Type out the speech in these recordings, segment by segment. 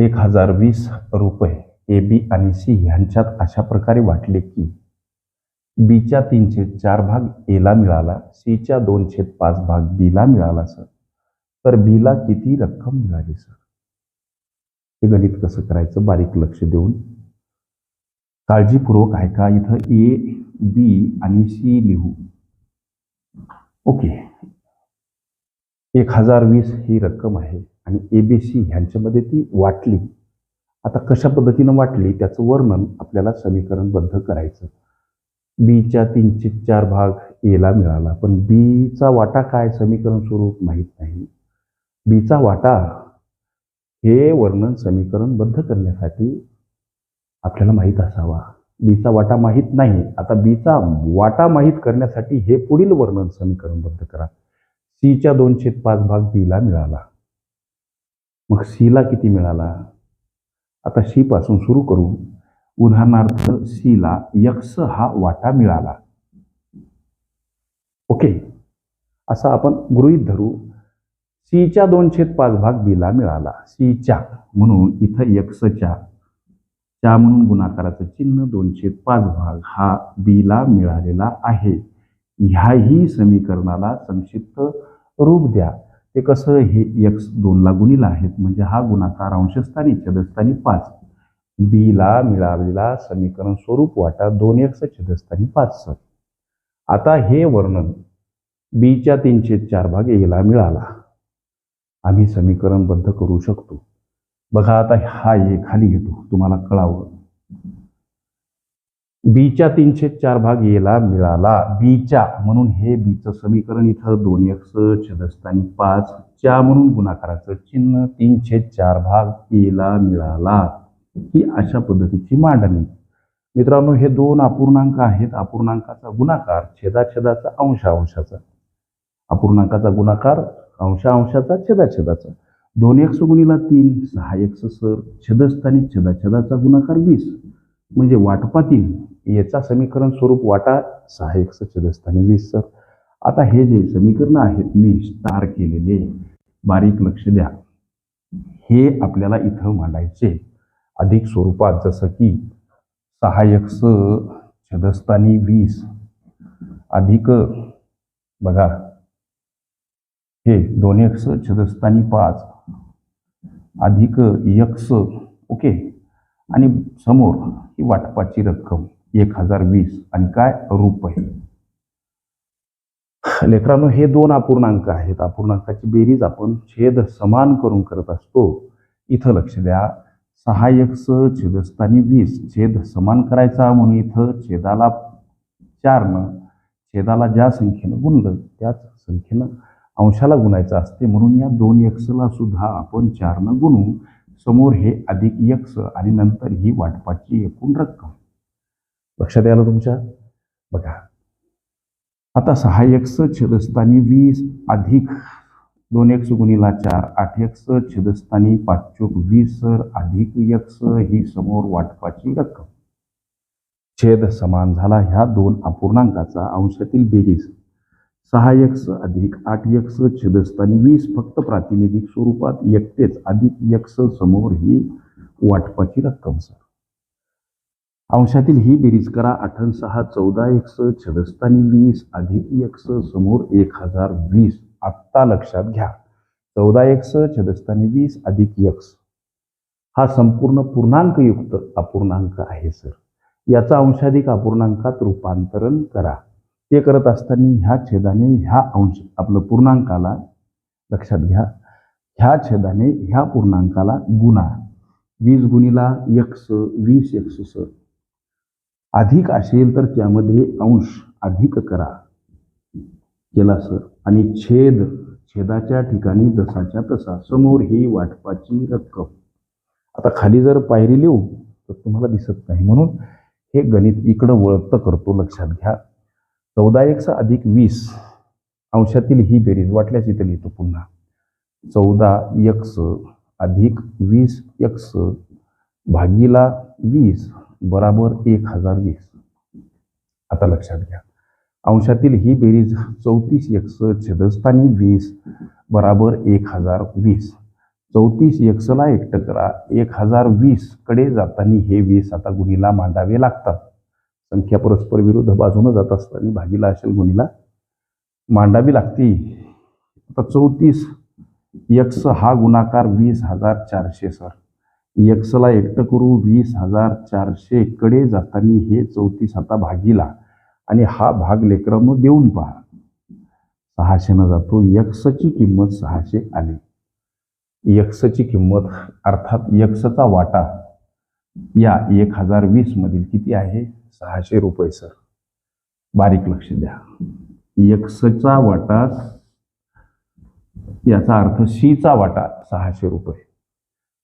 एक हजार वीस रुपये ए बी आणि सी ह्यांच्यात अशा प्रकारे वाटले की बीच्या तीनशे चार भाग एला मिळाला सीच्या दोनशे पाच भाग बीला मिळाला सर. तर बीला किती रक्कम मिळाली सर? हे गणित कसं करायचं? बारीक लक्ष देऊन. काळजीपूर्वक ऐका इथं ए बी आणि सी लिहू. ओके. एक हजार वीस ही रक्कम आहे. आणि ए बी सी ह्यांच्यामध्ये ती वाटली. आता कशा पद्धतीनं वाटली? त्याचं वर्णन आपल्याला समीकरणबद्ध करायचं. बीच्या तीनशे चार भाग एला मिळाला. पण बीचा वाटा काय? समीकरण स्वरूप माहीत नाही. बीचा वाटा हे वर्णन समीकरणबद्ध करण्यासाठी आपल्याला माहीत असावा. बीचा वाटा माहीत नाही. आता बीचा वाटा माहीत करण्यासाठी हे पुढील वर्णन समीकरणबद्ध करा. सीच्या दोनशे पाच भाग बीला मिळाला. मग सीला किती मिळाला? आता शीपासून सुरू करू. उदाहरणार्थ सीला यक्स हा वाटा मिळाला. ओके. असं आपण गृहीत धरू. सीच्या दोनशेत पाच भाग बीला मिळाला. सीच्या म्हणून इथं यक्सच्या च्या म्हणून गुणाकाराचं चिन्ह दोनशे पाच भाग हा बीला मिळालेला आहे. ह्याही समीकरणाला संक्षिप्त रूप द्या. ते कसं हे एक्स दोनला गुणीला आहेत? म्हणजे हा गुणाकार अंशस्थानी छेदस्थानी पाच. बीला मिळालेला समीकरण स्वरूप वाटा दोन एक्स छेदस्थानी पाच सर. आता हे वर्णन बीच्या तीनशे चार भाग एला मिळाला. आम्ही समीकरणबद्ध करू शकतो. बघा आता हा ए खाली घेतो. तुम्हाला कळावं. बीच्या तीनशे चार भाग येला मिळाला. बीच्या म्हणून हे बीचं समीकरण इथं दोन एक्स छदस्थानी पाच च्या म्हणून गुणाकाराचं चिन्ह तीनशे चार भाग येला मिळाला. ही अशा पद्धतीची मांडणी. मित्रांनो हे दोन अपूर्णांक आहेत. अपूर्णांकाचा गुणाकार छेदाछेदाचा अंशा अंशाचा अपूर्णांकाचा गुणाकार अंशा अंशाचा छेदाछेदाचा. दोन एक्स गुणीला तीन सहा एक्स सर छेदस्थानी छदाछदाचा गुणाकार वीस. म्हणजे वाटपातील याचा समीकरण स्वरूप वाटा सहा एक्स छदस्थानी वीस सर. आता हे जे समीकरण आहेत मी स्टार केलेले. बारीक लक्ष द्या. हे आपल्याला इथं मांडायचे. अधिक स्वरूपात जसं की सहा एक्स छदस्थानी वीस. अधिक बघा. हे दोन एक्स छदस्थानी पाच. अधिक यक्स ओके. आणि समोर ही वाटपाची रक्कम एक हजार वीस आणि काय रुपये? लेकरांनो हे दोन अपूर्णांक आहेत. अपूर्णांकाची बेरीज आपण छेद समान करून करत असतो. इथं लक्ष द्या. सहा एक्स छेदस्थानी वीस. छेद समान करायचा म्हणून इथं छेदाला चारनं छेदाला ज्या संख्येनं गुणलं त्याच संख्येनं अंशाला गुणायचं असते. म्हणून या दोन एक्सला सुद्धा आपण चारनं गुणू समोर हे अधिक यक्ष आणि नंतर ही वाटपाची एकूण रक्कम. लक्षात आलं तुमच्या? बघा. आता सहा यक्ष छेदस्थानी वीस अधिक दोन एक्स गुणिला चार आठ एक्स छेदस्थानी पाच चोक वीस सर अधिक स ही समोर वाटपाची रक्कम. छेद समान झाला ह्या दोन अपूर्णांकाचा अंशातील बेरीज. सहा यक्स अधिक आठ यक्स छेदस्थानी वीस फक्त प्रातिनिधिक स्वरूपात एकटेच अधिक यक्स समोर ही वाटपाची रक्कम सर. अंशातील ही बेरीज करा. आठन सहा चौदा एक्स छेदस्थानी वीस अधिक यक्स समोर एक हजार वीस. आत्ता लक्षात घ्या. चौदा एक्स छेदस्थानी वीस अधिक यक्स. हा संपूर्ण पूर्णांकयुक्त अपूर्णांक आहे सर. याचा अंशाधिक अपूर्णांकात रूपांतरण करा. ते करत असताना ह्या छेदाने ह्या अंश आपलं पूर्णांकाला लक्षात घ्या. ह्या छेदाने ह्या पूर्णांकाला गुणा. वीस गुणीला यक्स वीस यक्स सर अधिक असेल तर त्यामध्ये अंश अधिक करा. केला सर आणि छेद छेदाच्या ठिकाणी जसाच्या तसा. समोर ही वाटपाची रक्कम. आता खाली जर पायरी लिहू तर तुम्हाला दिसत नाही. म्हणून हे गणित इकडं वळतं करतो. लक्षात घ्या. चौदा एक्स अधिक वीस अंशातील ही बेरीज वाटल्यास इथे लिहितो पुन्हा. चौदा यक्स अधिक वीस यक्स भागीला वीस बराबर एक हजार वीस. आता लक्षात घ्या. अंशातील ही बेरीज चौतीस यक्स छेदस्थानी वीस बराबर एक हजार वीस. चौतीस यक्सला एकटं करा. एक हजार वीसकडे जाताना हे वीस आता गुणीला मांडावे लागतात. संख्या परस्पर विरुद्ध बाजूनं जात असताना भागीला असेल गुणीला. मांडावी लागते. आता चौतीस. यक्स हा गुणाकार वीस हजार चारशे सर. यक्सला एकटं करू वीस हजार चारशे कडे जाताना हे चौतीस आता भागीला. आणि हा भाग लेकरांनो देऊन पहा. सहाशेनं जातो. यक्सची किंमत सहाशे आली. यक्सची किंमत अर्थात यक्सचा वाटा. या एक हजार वीस मधील किती आहे? सहाशे रुपये सर. बारीक लक्ष द्या. यक्सचा वाटा याचा अर्थ सीचा वाटा सहाशे रुपये.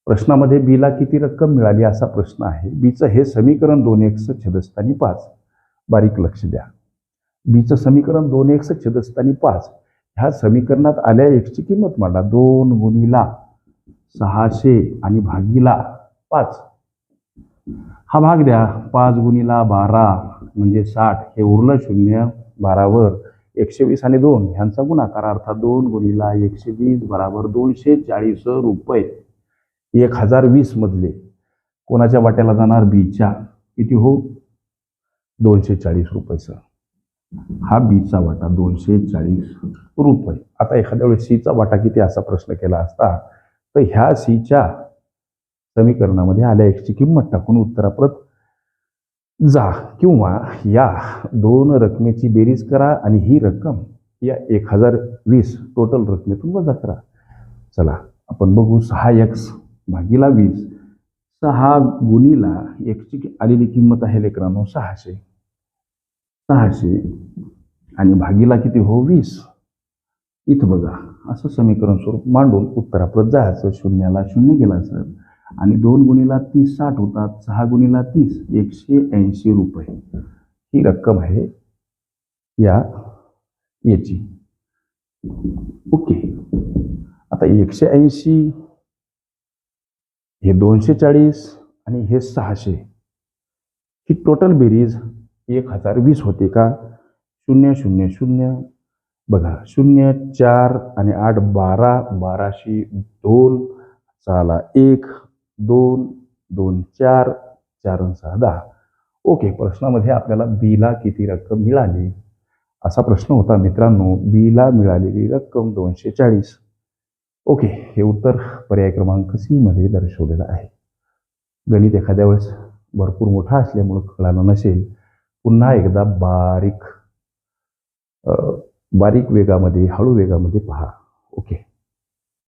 प्रश्नामध्ये बीला किती रक्कम मिळाली असा प्रश्न आहे. बीचं हे समीकरण दोन एक्स छेदस्थानी पाच. बारीक लक्ष द्या. बीचं समीकरण दोन एक्स छेदस्थानी पाच. ह्या समीकरणात आल्या एक्सची किंमत मांडा. दोन गुणीला सहाशे आणि भागीला पाच. हा भाग द्या. पाच गुणीला बारा म्हणजे साठ. हे उरलं शून्य बारावर. एकशे वीस आणि दोन ह्यांचा गुणाकार अर्थात दोन गुणीला एकशे वीस बराबर दोनशे चाळीस रुपये. एक हजार वीस मधले. कोणाच्या वाट्याला जाणार? बीच्या. किती हो? दोनशे चाळीस रुपयेचं. हा बीचा वाटा दोनशे चाळीस रुपये. आता एखाद्या वेळेस सीचा वाटा किती असा प्रश्न केला असता तर ह्या सीच्या समीकरणामध्ये आल्या एक्सची किंमत टाकून उत्तराप्रत जा किंवा या दोन रकमेची बेरीज करा आणि ही रक्कम या एक हजार वीस टोटल रकमेतून वजा करा. चला आपण बघू सहा एक्स भागीला वीस. सहा गुणीला एक्सची आलेली किंमत आहे लेकरांनो सहाशे. सहाशे आणि भागीला किती हो? वीस. इथं बघा असं समीकरण स्वरूप मांडून उत्तराप्रत जायचं शून्याला शून्य गेला सर आणि दोन गुणीला तीस साठ होतात. सहा गुणीला तीस एकशे ऐंशी रुपये. ही रक्कम आहे या याची. ओके. आता एकशे ऐंशी हे दोनशे चाळीस आणि हे सहाशे. ही टोटल बेरीज एक हजार वीस होते का? शून्य शून्य शून्य. बघा शून्य चार आणि आठ बारा बाराशे दोन. चाला एक. दोन दोन चार चार सहा दहा. ओके प्रश्नामध्ये आपल्याला बीला किती रक्कम मिळाली? असा प्रश्न होता मित्रांनो बीला मिळालेली रक्कम दोनशे चाळीस. ओके हे उत्तर पर्याय क्रमांक सी मध्ये दर्शवलेलं आहे. गणित एखाद्या वेळेस भरपूर मोठा असल्यामुळं कळालं नसेल. पुन्हा एकदा बारीक बारीक वेगामध्ये हळू वेगामध्ये पहा. ओके.